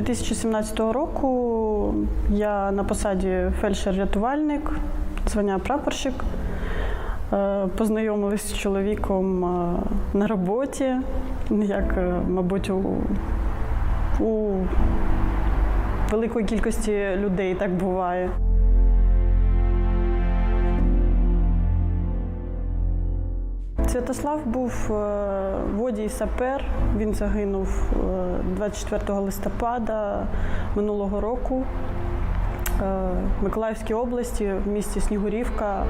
2017 року я на посаді фельдшер-рятувальник, звання прапорщик. Е, Познайомилися з чоловіком е, на роботі, як, е, мабуть, у, у великої кількості людей так буває. Святослав був е, водій сапер. Він загинув е, 24 листопада минулого року е, в Миколаївській області в місті Снігурівка.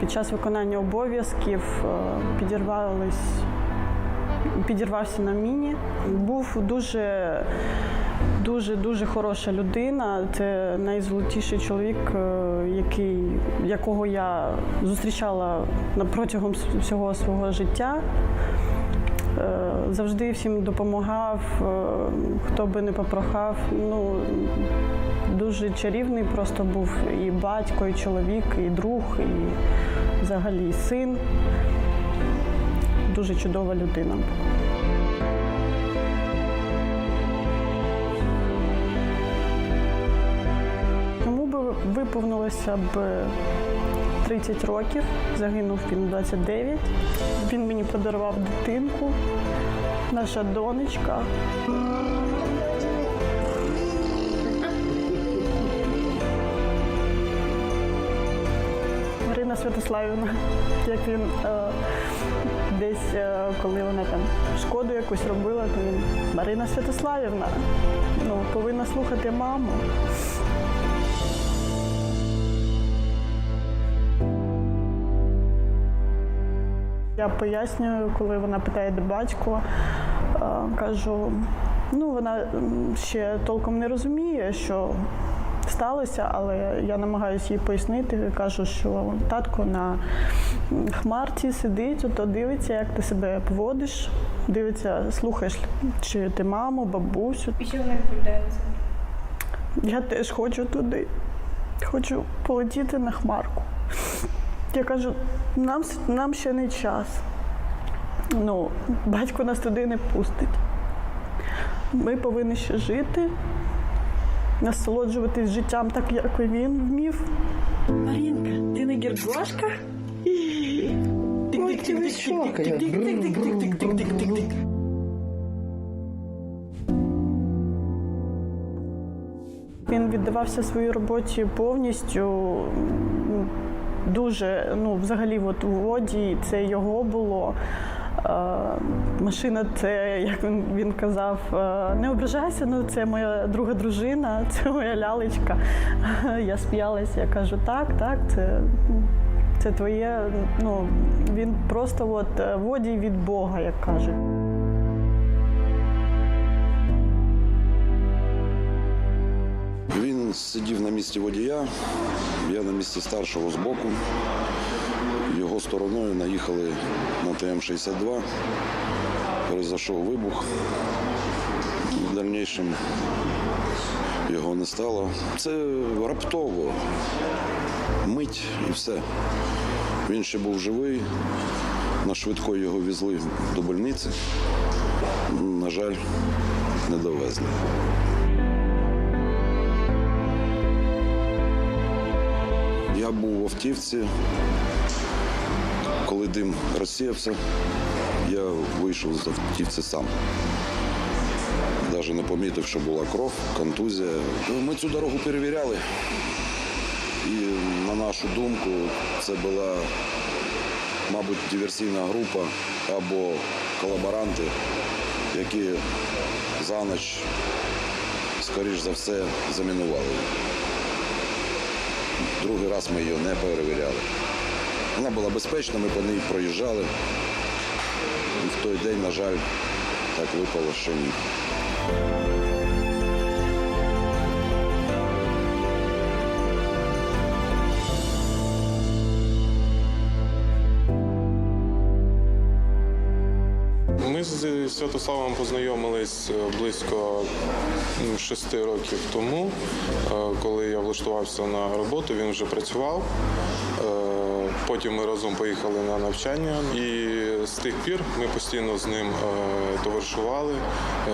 Під час виконання обов'язків е, підірвався на міні. Був дуже Дуже дуже хороша людина. Це найзолотіший чоловік, е, який, якого я зустрічала протягом всього свого життя. Е, Завжди всім допомагав, е, хто би не попрохав. Ну, дуже чарівний просто був і батько, і чоловік, і друг, і взагалі син. Дуже чудова людина. Виповнилося б 30 років, загинув він 29. Він мені подарував дитинку, наша донечка. Марина Святославівна, як він е, десь, е, коли вона там шкоду якусь робила, то він Марина Святославівна, ну, повинна слухати маму. Я пояснюю, коли вона питає, де батько, е, кажу, ну вона ще толком не розуміє, що сталося, але я намагаюся їй пояснити. Кажу, що татко на хмарці сидить, ото дивиться, як ти себе поводиш, дивиться, слухаєш, чи ти маму, бабусю. І що вона відповідає? Я теж хочу туди. Хочу полетіти на хмарку. Я кажу, нам, нам ще не час. Ну, батько нас туди не пустить. Ми повинні ще жити, насолоджуватись життям так, як він вмів. Марінка, ти не висока. Він віддавався своїй роботі повністю. Дуже, ну, взагалі, от у воді це його було. Е, машина, це, як він, він казав, е, не ображайся, ну це моя друга дружина, це моя лялечка. Я сміялася, я кажу, так, так, це, це твоє. Ну, він просто от, водій від Бога, як кажуть. Сидів на місці водія, я на місці старшого збоку. Його стороною наїхали на ТМ-62. Произошов вибух. В дальнішому його не стало. Це раптово. Мить і все. Він ще був живий. На швидко його везли до больниці. На жаль, не довезли. Був в автівці. Коли дим розсіявся, я вийшов з автівці сам. Навіть не помітив, що була кров, контузія. Ми цю дорогу перевіряли. І на нашу думку, це була, мабуть, диверсійна група або колаборанти, які за ніч, скоріш за все, замінували. Другий раз ми її не перевіряли. Вона була безпечна, ми по ній проїжджали. І в той день, на жаль, так випало, що ні. Ми з Святославом познайомились е, близько шести років тому, е, коли я влаштувався на роботу, він вже працював. Е, Потім ми разом поїхали на навчання, і з тих пір ми постійно з ним е, товаришували. Е,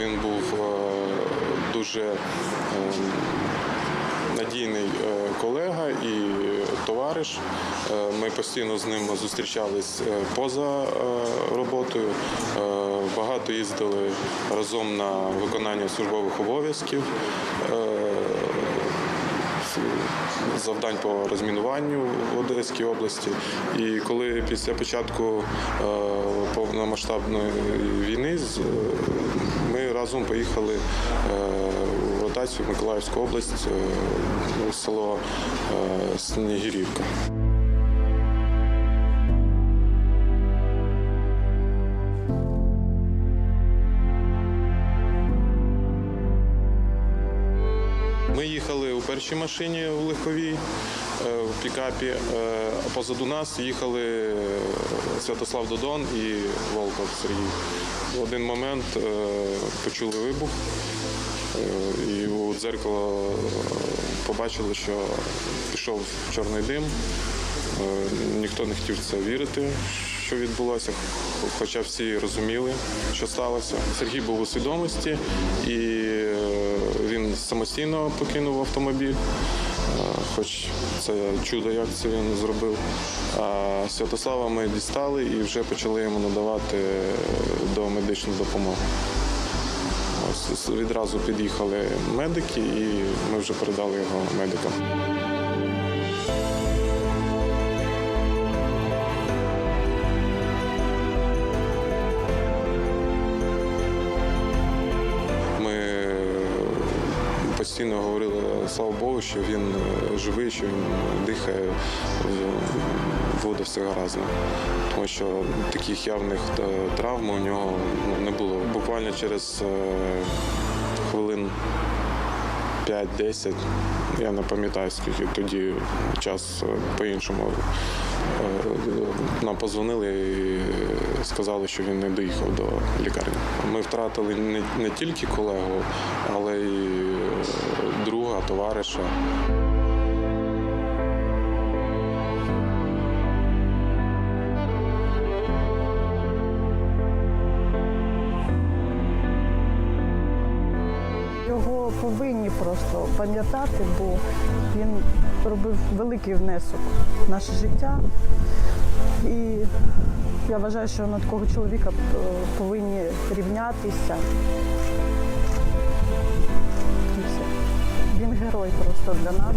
Він був е, дуже надійний е, колега і товариш. Е, Ми постійно з ним зустрічались е, поза е, роботою. Багато їздили разом на виконання службових обов'язків. е, завдань по розмінуванню в Одеській області. І коли після початку е, повномасштабної війни е, ми разом поїхали в ротацію Миколаївську область, у село е, їхали у першій машині в легковій е, в пікапі, е, а позаду нас їхали е, Святослав Додон і Волков Сергій. В один момент почули вибух і у дзеркало побачили, що пішов чорний дим. Ніхто не хотів це вірити, що відбулося, хоча всі розуміли, що сталося. Сергій був у свідомості і самостійно покинув автомобіль, е, хоч це чудо, як це він зробив. А Святослава ми дістали і вже почали йому надавати до медичну допомогу. Ось відразу під'їхали медики, і ми вже передали його медикам. Слава Богу, що він е, живий, що він дихає, е, буде все гаразд. Тому що таких явних е, травм у нього ну, не було. Буквально через е, хвилин 5-10, я не пам'ятаю, скільки тоді час е, по-іншому. е, Нам позвонили і сказали, що він не доїхав до лікарні. Ми втратили не, тільки колегу, але й е, товариша. Його повинні просто пам'ятати, бо він робив великий внесок в наше життя. І я вважаю, що на такого чоловіка е, повинні рівнятися. Він герой просто для нас.